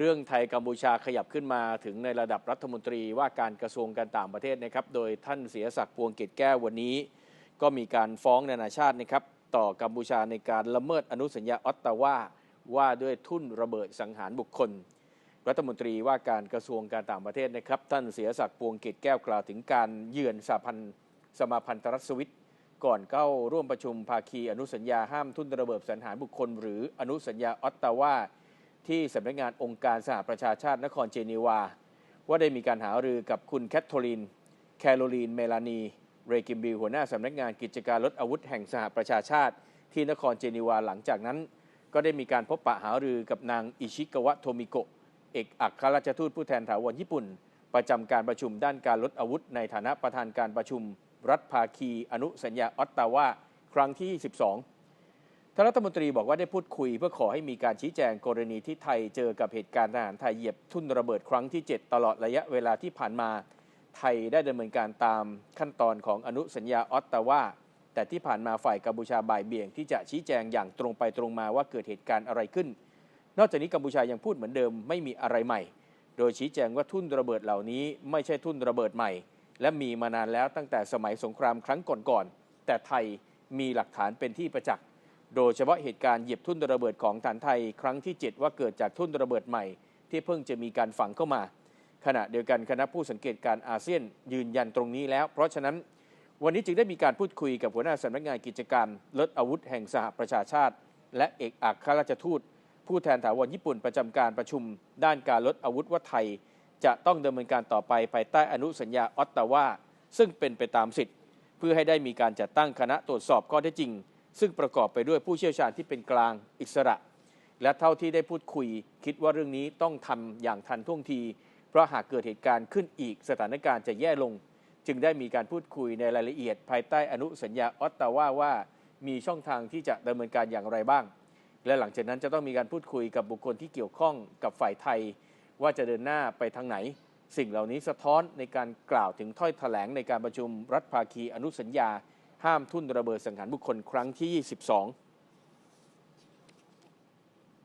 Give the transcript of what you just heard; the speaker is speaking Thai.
เรื่องไทยกัมพูชาขยับขึ้นมาถึงในระดับรัฐมนตรีว่าการกระทรวงการต่างประเทศนะครับ โดยท่านเสียศักดิ์พวงเกตแก้ววันนี้ ก็มีการฟ้องนานาชาตินะครับ ต่อกัมพูชาในการละเมิดอนุสัญญาออตตาวาว่าด้วยทุ่นระเบิดสังหารบุคคล รัฐมนตรีว่าการกระทรวงการต่างประเทศนะครับ ท่านเสียศักดิ์พวงเกตแก้วกล่าวถึงการเยือนสหพันธ์สมาพันธรัฐสวิตก่อนเข้าร่วมประชุมภาคีอนุสัญญาห้ามทุ่นระเบิดสังหารบุคคล หรืออนุสัญญาออตตาวา ที่สำนักงานองค์การสหประชาชาตินครเจนีวา ว่าได้มีการหารือกับคุณแคทโธลิน แคโรลีน เมลานี เรกิมบิหัวหน้าสำนักงานกิจการลดอาวุธแห่งสหประชาชาติ ที่นครเจนีวาหลังจากนั้น ก็ได้มีการพบปะหารือกับนางอิชิกาวะโทมิโกะเอกอัครราชทูตผู้แทนถาวรญี่ปุ่น ประจำการประชุมด้านการลดอาวุธ ในฐานะประธานการประชุม รัฐภาคี อนุสัญญาออตตาวาครั้งที่ 12 ท่านรัฐมนตรีบอกว่าได้พูดคุยเพื่อขอให้มีการชี้แจงกรณีที่ไทยเจอกับเหตุการณ์ทหารไทยเหยียบทุ่นระเบิดครั้งที่ 7 ตลอดระยะเวลาที่ผ่านมา ไทยได้ดำเนินการตามขั้นตอนของอนุสัญญาออตตาวาแต่ที่ผ่านมาฝ่ายกัมพูชาบ่ายเบี่ยงที่จะชี้แจงอย่างตรงไปตรงมาว่าเกิดเหตุการณ์อะไรขึ้น นอกจากนี้กัมพูชายังพูดเหมือนเดิมไม่มีอะไรใหม่ โดยชี้แจงว่าทุ่นระเบิดเหล่านี้ไม่ใช่ทุ่นระเบิดใหม่ และมีมานานแล้วตั้งแต่สมัยสงครามครั้งก่อนๆแต่ไทยมีหลักฐานเป็นที่ประจักษ์ โดยเฉพาะเหตุการณ์เหยียบทุ่นระเบิดของฐานไทยครั้งที่ 7 ว่าเกิดจากทุ่นระเบิดใหม่ ที่เพิ่งจะมีการฝังเข้ามา ขณะเดียวกันคณะผู้สังเกตการอาเซียนยืนยันตรงนี้แล้ว เพราะฉะนั้นวันนี้จึงได้มีการพูดคุยกับหัวหน้าสำนักงานกิจการลดอาวุธแห่งสหประชาชาติ และเอกอัครราชทูต ผู้แทนถาวรญี่ปุ่นประจำการประชุม ด้านการลดอาวุธว่าไทย จะต้องดำเนินการต่อไปภายใต้อนุสัญญาออตตาวาซึ่งเป็นไปตามสิทธิ์ เพื่อให้ได้มีการจัดตั้งคณะตรวจสอบข้อเท็จจริง ซึ่งประกอบไปด้วยผู้เชี่ยวชาญที่เป็นกลางอิสระ และเท่าที่ได้พูดคุย คิดว่าเรื่องนี้ต้องทำอย่างทันท่วงที เพราะหากเกิดเหตุการณ์ขึ้นอีกสถานการณ์จะแย่ลง จึงได้มีการพูดคุยในรายละเอียด ภายใต้อนุสัญญาออตตาวาว่า มีช่องทางที่จะดำเนินการอย่างไรบ้าง และหลังจากนั้นจะต้องมีการพูดคุยกับบุคคลที่เกี่ยวข้องกับฝ่ายไทย ว่าจะเดินหน้าไปทางไหน สิ่งเหล่านี้สะท้อนในการกล่าวถึงถ้อยแถลงในการประชุมรัฐภาคีอนุสัญญา ห้ามทุ่นระเบิดสังหารบุคคลครั้งที่ 22